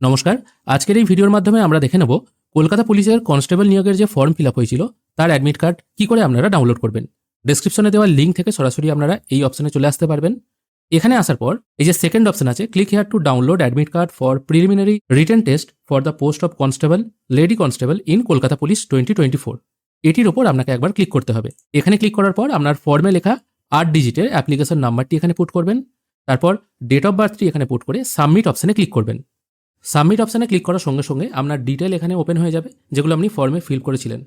নমস্কার। আজকের এই ভিডিওর মাধ্যমে আমরা দেখে নেব কলকাতা পুলিশের কনস্টেবল নিয়োগের যে ফর্ম ফিল আপ হয়েছিল, তার অ্যাডমিট কার্ড কি করে আপনারা ডাউনলোড করবেন। ডেসক্রিপশনে দেওয়া লিঙ্ক থেকে সরাসরি আপনারা এই অপশনে চলে আসতে পারবেন। এখানে আসার পর এই যে সেকেন্ড অপশন আছে click here to download admit card for preliminary written test for the post of constable lady constable in Kolkata police twenty twenty four এটির ওপর আপনাকে একবার ক্লিক করতে হবে। এখানে ক্লিক করার পর আপনার ফর্মে লেখা আট ডিজিটের অ্যাপ্লিকেশন নাম্বারটি এখানে পুট করবেন। তারপর ডেট অফ বার্থটি এখানে পুট করে সাবমিট অপশনে ক্লিক করবেন। সাবমিট অপশানে ক্লিক করার সঙ্গে সঙ্গে আপনার ডিটেল এখানে ওপেন হয়ে যাবে, যেগুলো আপনি ফর্মে ফিল করেছিলেন।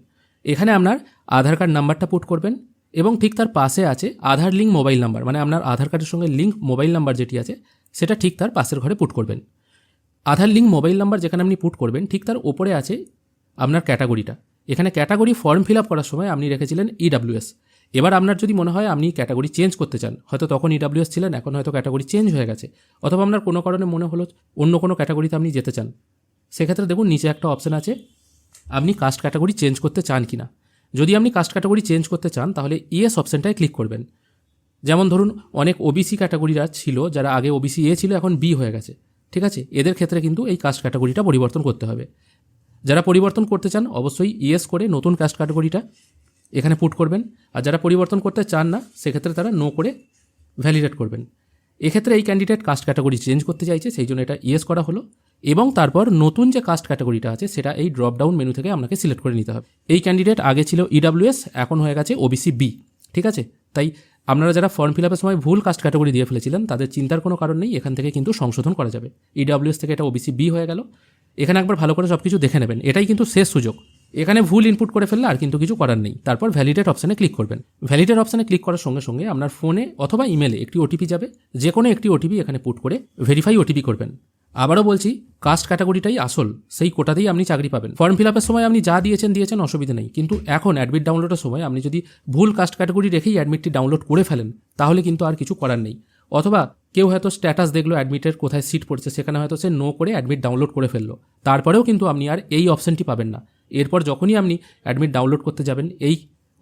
এখানে আপনার আধার কার্ড নাম্বারটা পুট করবেন এবং ঠিক তার পাশে আছে আধার লিঙ্ক মোবাইল নাম্বার মানে আপনার আধার কার্ডের সঙ্গে লিঙ্ক মোবাইল নাম্বার যেটি আছে, সেটা ঠিক তার পাশের ঘরে পুট করবেন। আধার লিঙ্ক মোবাইল নাম্বার যেখানে আপনি পুট করবেন, ঠিক তার ওপরে আছে আপনার ক্যাটাগরিটা এখানে ক্যাটাগরি ফর্ম ফিল আপ করার সময় আপনি রেখেছিলেন ইডাব্লিউএস এবার আপনার যদি মনে হয় আপনি ক্যাটাগরি চেঞ্জ করতে চান, হয়তো তখন ইডাব্লিউএস ছিলেন, এখন হয়তো ক্যাটাগরি চেঞ্জ হয়ে গেছে। অথবা আপনার কোনো কারণে মনে হলো অন্য কোনো ক্যাটাগরিতে আপনি যেতে চান। সেক্ষেত্রে দেখুন, নিচে একটা অপশান আছে, আপনি কাস্ট ক্যাটাগরি চেঞ্জ করতে চান কি না যদি আপনি কাস্ট ক্যাটাগরি চেঞ্জ করতে চান, তাহলে ইএস অপশানটায় ক্লিক করবেন। যেমন ধরুন, অনেক ওবিসি ক্যাটাগরিরা ছিল, যারা আগে ওবিসি এ ছিল, এখন বি হয়ে গেছে। ঠিক আছে? এদের ক্ষেত্রে কিন্তু এই কাস্ট ক্যাটাগরিটা পরিবর্তন করতে হবে। যারা পরিবর্তন করতে চান, অবশ্যই ইএস করে নতুন কাস্ট ক্যাটাগরিটা এখানে পুট করবেন। আর যারা পরিবর্তন করতে চান না, সেক্ষেত্রে তারা নো করে ভ্যালিডেট করবেন। এক্ষেত্রে এই ক্যান্ডিডেট কাস্ট ক্যাটাগরি চেঞ্জ করতে চাইছে, সেই জন্য এটা ইয়েস করা হলো। এবং তারপর নতুন যে কাস্ট ক্যাটাগরিটা আছে, সেটা এই ড্রপ ডাউন মেনু থেকে আপনাকে সিলেক্ট করে নিতে হবে। এই ক্যান্ডিডেট আগে ছিল ইডাব্লিউএস এখন হয়ে গেছে ওবিসি বি ঠিক আছে? তাই আপনারা যারা ফর্ম ফিল আপের সময় ভুল কাস্ট ক্যাটাগরি দিয়ে ফেলেছিলেন, তাদের চিন্তার কোনো কারণ নেই, এখান থেকে কিন্তু সংশোধন করা যাবে। ইডাব্লিউএস থেকে এটা ওবিসি বি হয়ে গেল। এখানে একবার ভালো করে সব কিছু দেখে নেবেন। এটাই কিন্তু শেষ সুযোগ। এখানে ভুল ইনপুট করে ফেললে আর কিন্তু কিছু করার নেই। তারপর ভ্যালিডেট অপশানে ক্লিক করবেন। ভ্যালিডেট অপশানে ক্লিক করার সঙ্গে সঙ্গে আপনার ফোনে অথবা ইমেলে একটি ওটিপি যাবে। যে কোনো একটি ওটিপি এখানে পুট করে ভেরিফাই ওটিপি করবেন। আবারও বলছি কাস্ট ক্যাটাগরিটাই আসল। সেই কোটাতেই আপনি চাকরি পাবেন। ফর্ম ফিল আপের সময় আপনি যা দিয়েছেন দিয়েছেন, অসুবিধা নেই। কিন্তু এখন অ্যাডমিট ডাউনলোডের সময় আপনি যদি ভুল কাস্ট ক্যাটাগরি রেখেই অ্যাডমিটটি ডাউনলোড করে ফেলেন, তাহলে কিন্তু আর কিছু করার নেই। অথবা কেউ হয়তো স্ট্যাটাস দেখল অ্যাডমিটের কোথায় সিট পড়ছে, সেখানে হয়তো সে নো করে অ্যাডমিট ডাউনলোড করে ফেলল। তারপরেও কিন্তু আপনি আর এই অপশানটি পাবেন না। এরপর যখনই আপনি অ্যাডমিট ডাউনলোড করতে যাবেন এই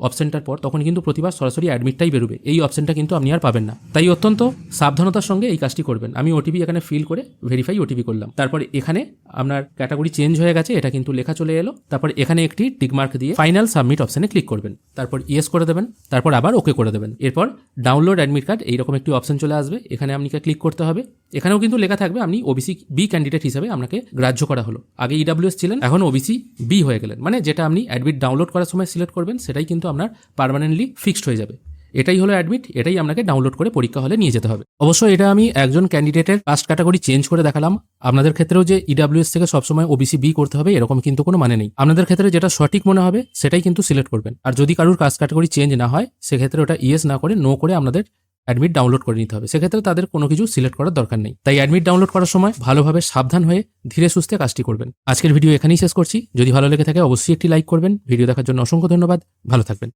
অপশানটার পর তখন কিন্তু প্রতিবার সরাসরি অ্যাডমিটটাই বেরোবে। এই অপশানটা কিন্তু আপনি আর পাবেন না। তাই অত্যন্ত সাবধানতার সঙ্গে এই কাজটি করবেন। আমি ওটিপি এখানে ফিল করে ভেরিফাই ওটিপি করলাম। তারপর এখানে আপনার ক্যাটাগরি চেঞ্জ হয়ে গেছে, এটা কিন্তু লেখা চলে এলো। তারপর এখানে একটি টিকমার্ক দিয়ে ফাইনাল সাবমিট অপশানে ক্লিক করবেন। তারপর ইয়েস করে দেবেন, তারপর আবার ওকে করে দেবেন। এরপর ডাউনলোড অ্যাডমিট কার্ড এইরকম একটি অপশন চলে আসবে। এখানে আপনাকে ক্লিক করতে হবে। এখানেও কিন্তু লেখা থাকবে, আপনি ওবিসি বি ক্যান্ডিডেট হিসেবে আপনাকে গ্রাহ্য করা হলো। আগে ইডাব্লিউএস ছিলেন, এখন ওবিসি বি হয়ে গেলেন। মানে যেটা আপনি অ্যাডমিট ডাউনলোড করার সময় সিলেক্ট করবেন, সেটাই কিন্তু আপনার পারমানেন্টলি ফিক্সড হয়ে যাবে। এটাই হলো অ্যাডমিট এটাই আপনাকে ডাউনলোড করে পরীক্ষা হলে নিয়ে যেতে হবে। অবশ্য এটা আমি একজন ক্যান্ডিডেটের কাস্ট ক্যাটাগরি চেঞ্জ করে দেখালাম। আপনাদের ক্ষেত্রেও যে ইডাব্লিউএস থেকে সবসময় ওবিসি বি করতে হবে, এরকম কিন্তু কোনো মানে নেই। আপনাদের ক্ষেত্রে যেটা সঠিক মনে হবে, সেটাই কিন্তু সিলেক্ট করবেন। আর যদি কারোর কাস্ট ক্যাটাগরি চেঞ্জ না হয়, সেক্ষেত্রে ওটা ইয়েস না করে নো করে আপনাদের অ্যাডমিট ডাউনলোড করে নিতে হবে। সেক্ষেত্রে তাদের কোনো কিছু সিলেক্ট করার দরকার নেই। তাই অ্যাডমিট ডাউনলোড করার সময় ভালোভাবে সাবধান হয়ে ধীরে সুস্থে কাজটি করবেন। আজকের ভিডিও এখানেই শেষ করছি। যদি ভালো লেগে থাকে অবশ্যই একটি লাইক করবেন। ভিডিও দেখার জন্য অসংখ্য ধন্যবাদ। ভালো থাকবেন।